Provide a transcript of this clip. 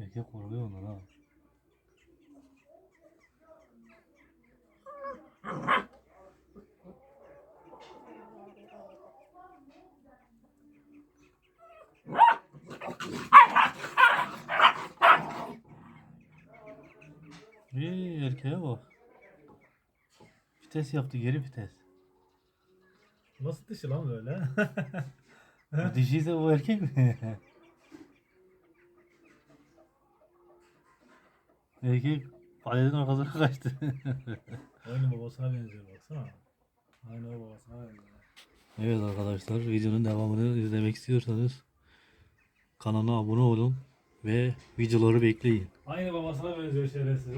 Erkek korkuyor ondan ha. İyi erkeğe bak. Vites yaptı geri vites. Nasıl dışı lan böyle? Bu dişiyse bu erkek mi? erkek paletin arkasına kaçtı. Aynı babasına benziyor baksana. Aynı o babasına benziyor. evet arkadaşlar videonun devamını izlemek istiyorsanız kanala abone olun ve videoları bekleyin. Aynı babasına benziyor şerefsiz.